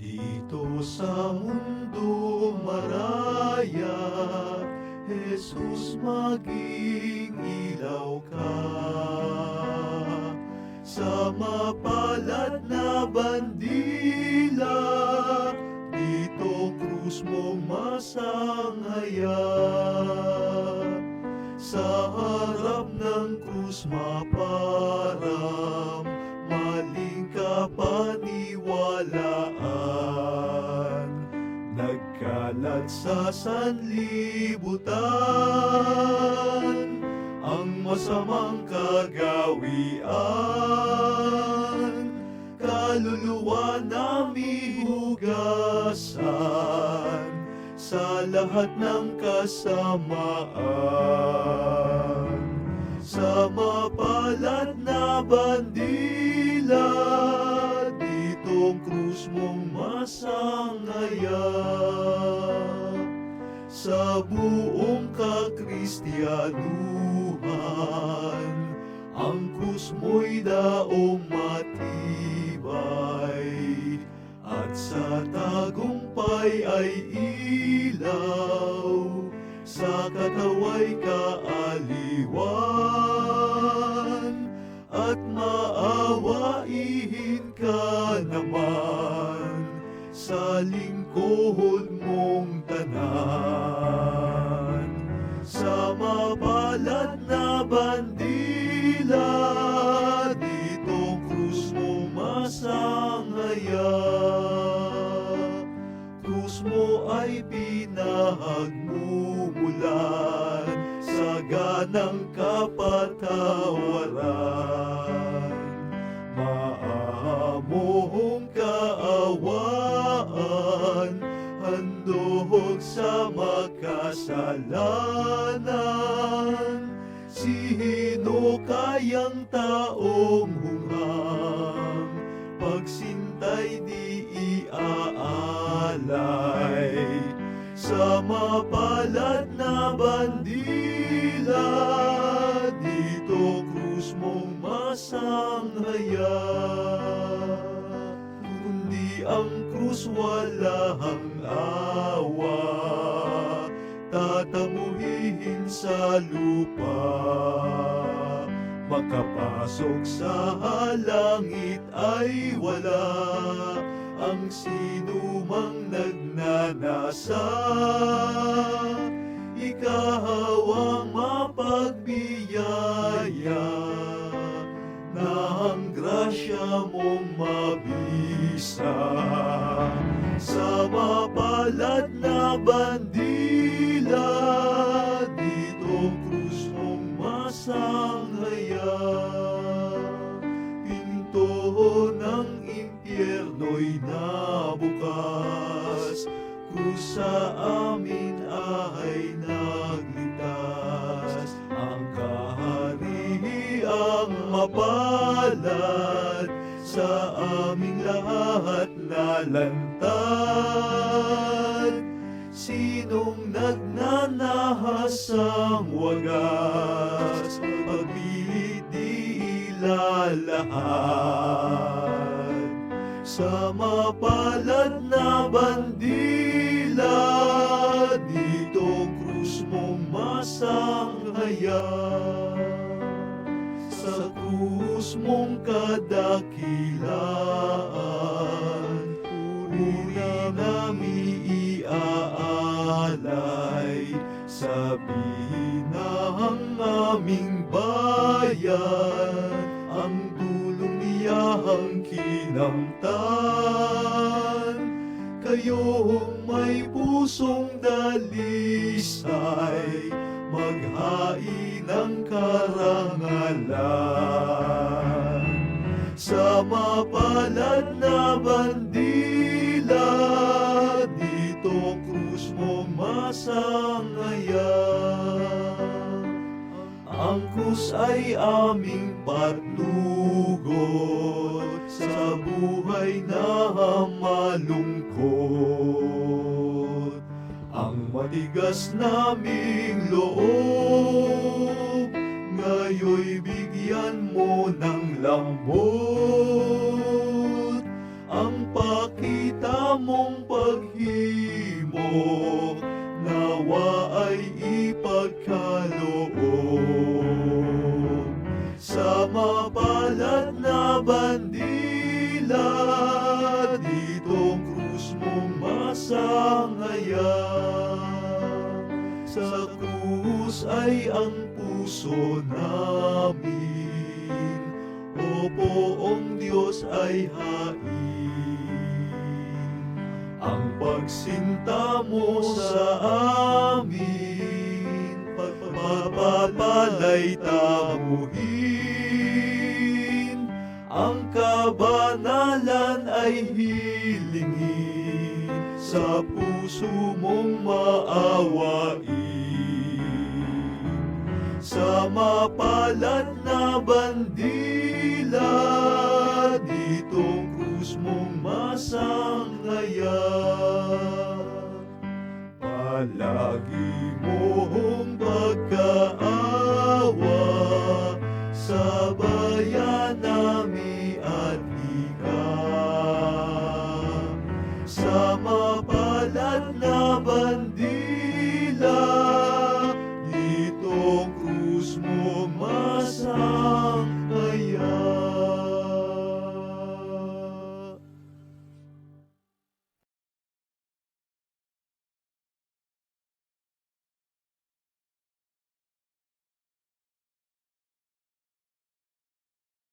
Dito sa mundo maraya, Jesus maging ilaw ka. Sa mapalad na bandila, dito krus mong masangaya. Sa harap ng krus maparam, maling kapaniwalaan. Nagkalat sa sanlibutan ang masamang kagawian. Kaluluwa nami hugasan sa lahat ng kasamaan. Sa mapalad na bandila, ditong krus mong masangaya. Sa buong kakristyanuhan, ang krus mo'y daong matibay, at sa tagumpay ay ilaw, sa kataway kaaliwan, at maawain ka naman sa lingkod mong tanan. Sa mapalad na bandila, makasalanan. Sino kayang taong hunghang pagsintay di iaalay. Sa mapalad na bandila dito krus mong masanghaya. Kundi ang krus walang tatamuhin sa lupa. Makapasok sa langit ay wala. Ang sinumang nagnanasa. Ikaw ang mapagbiyaya na ang grasya mong mabisa. Sa mapalad na bandila impyerno'y nabukas krus sa amin ay nagligtas ang kahariang mapalad sa aming lahat nalantad Sinong nagnanahas ang wagas Pagpilit di ilalahad Sa mapalad na bandila Dito krus mong masanghaya Sa krus mong kadakilaan Puri nami iaalay. Sa binahang aming bayan niyang kinamtan. Kayong may pusong dalisay Maghain ng karangalan. Sa mapalad na bandila Dito krus mo masangaya. Ang krus ay aming patnugot malungkot ang matigas naming loob Ngayon'y bigyan mo ng lambot. Ang pakita mong paghimok Nawa ay ipagkaloob. Sa mapalad na bandila masangayan Sa krus ay ang puso namin. O poong Diyos ay hain. Ang pagsinta mo sa amin Pagpapalay tamuhin. Ang kabanalan ay hilingin sa puso mong maawain. Sa mapalat na bandila dito krus mong masanglayan palagi mong pagkaawa sa bayan namin at ikaw sa mga